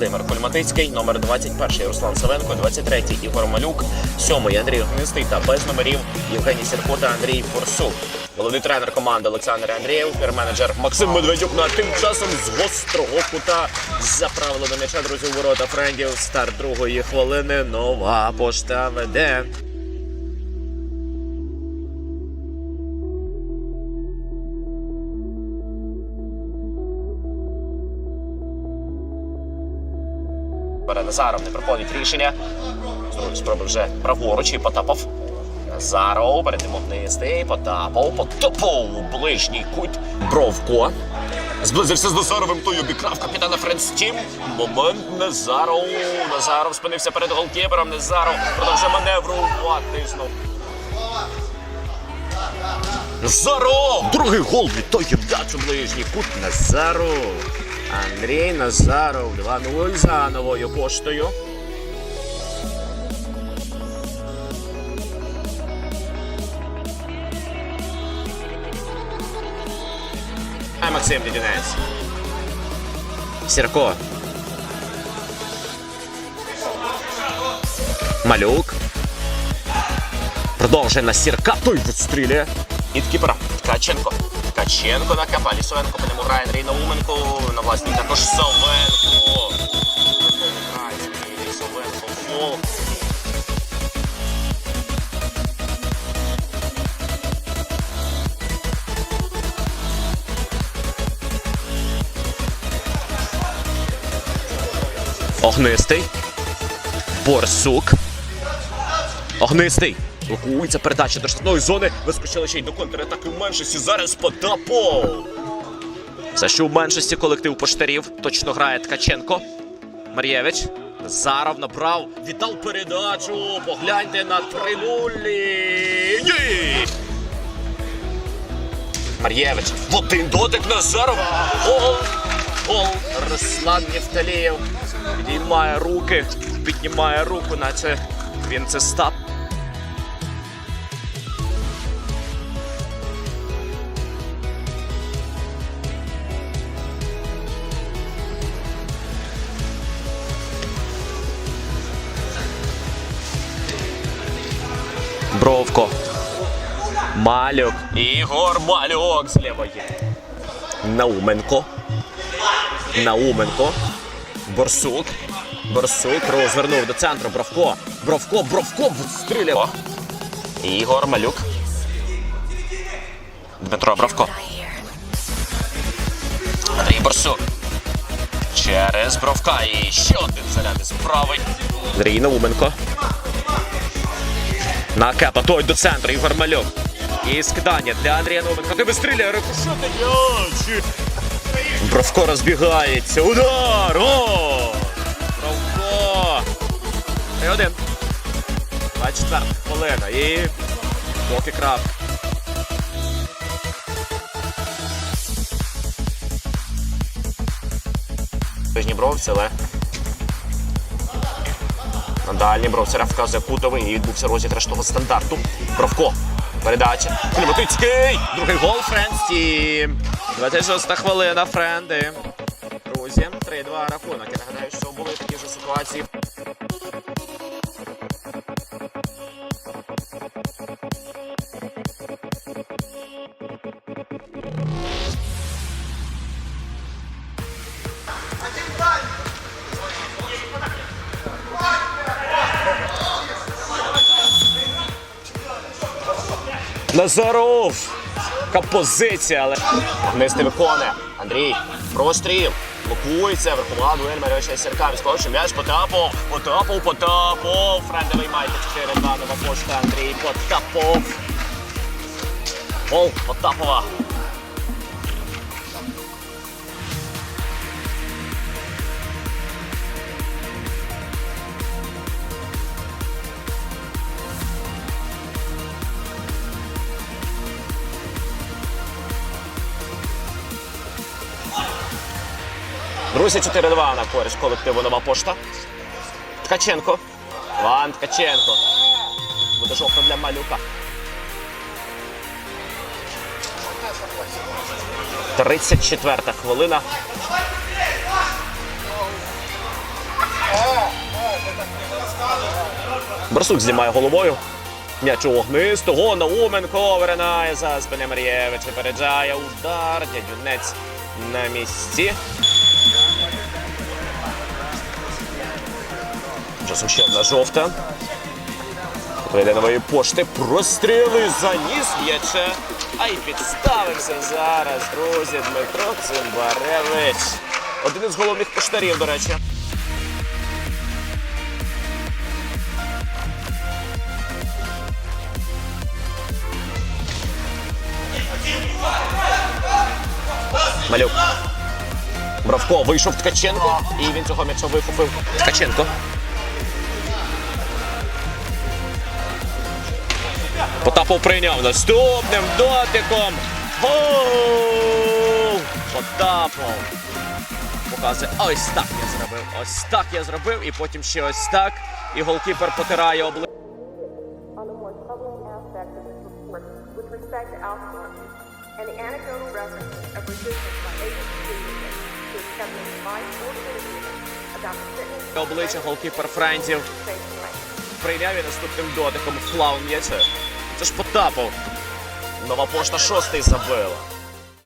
Володимир Кольматицький, номер 21 Руслан Савенко, 23 Ігор Малюк, 7 Андрій Гнистий та без номерів Євгеній Сірко та Андрій Форсук. Головний тренер команди Олександр Андрієв, пір-менеджер Максим Медведюк на тим часом з гострого кута заправили до м'яча друзі ворота френдів. Старт другої хвилини. Нова пошта веде. Бере Назаров не проходить рішення. Другої спроби вже праворуч і Потапов. Назаров перед ним обнистий. Потапов. Потапов. Ближній кут. Бровко. Зблизився з Назаровим, той обікрав капітана Френстім. Момент Назаров. Назаров спинився перед голкіпером. Назаров продовжує маневрувати знов. Назаров! Другий гол відтоки вдачу ближній кут Назаров. Андрій Назаров 2-0 за новою поштою. А Максим Дідінець. Сірко. Малюк. Продовжує на Сірка. Той відстрілює. Від кіпера. Ткаченко. Ткаченко на капа. Лісовенко по ньому грає Андрій На власній також Савенко. Лісовенко. Фол. Огнистий. Борсук. Огнистий. Блокується передача до штрафної зони. Вискочили ще й до контратаки в меншості. Зараз Потапов. Все, що в меншості колектив поштарів. Точно грає Ткаченко. Мар'євич. Заров набрав. Віддав передачу. Погляньте на 3-0. Ні! Мар'євич. В один дотик Назаров. Гол. Гол. Руслан Євталієв. Підіймає руки. Піднімає руку, наче він це став. Бровко. Малюк. Ігор Малюк з лівої. Науменко. Науменко. Борсук. Борсук розвернув до центру. Бровко. Бровко, Бровко стріляв. Ігор Малюк. Дмитро Бровко. Андрій Борсук. Через Бровка. І ще один заряд із правий. Андрій Науменко. На кепа, той до центру, Ігор Малюк. І скидання для Андрія Науменко. Ти вистріляє, рикошоти. Бровко розбігається. Удар! О! Бровко! 3-1. 24 хвилина. І поки крав. Нижній бровці, але на дальній бровцера вказує кутовий і відбувся розіграш того стандарту. Бровко. Передача. Кліматицький. Другий гол Френсі. 26 хвилина Френди. Друзі, 3-2 рахунок. Я нагадаю, що були такі ж ситуації. Назаров! Композиція, позиція, але не виконує. Андрій, простріл. Блокується, верхова дуель Маріоча Сірка. Відскочив м'яч Потапов. Потапов, Потапов. Френдовий майка 4 2 нова пошта. Андрій Потапов. Гол Потапова. Друзі, 4-2 на користь колективу нова пошта. Ткаченко. Іван Ткаченко. Буде жовта для малюка. 34 хвилина. Барсук знімає головою. М'яч у огнистого, Науменко виринає за спини Марієвич, випереджає удар, дядюнець на місці. Часом ще одна жовта. Вийде нової пошти, простріли, заніс м'яче. А й підставився зараз, друзі, Дмитро Цимбаревич. Один із головних поштарів, до речі. Малюк. Бравко вийшов Ткаченко, і він цього м'яча вихопив. Ткаченко. Потапов прийняв наступним дотиком. Гол! Потапов. Показує, ось так я зробив. Ось так я зробив, і потім ще ось так. І голкіпер потирає обличчя. and Обличчя голкіпер life. Прийняв і наступним дотиком вклав м'яче. Це ж Потапов. Нова пошта шостий забила.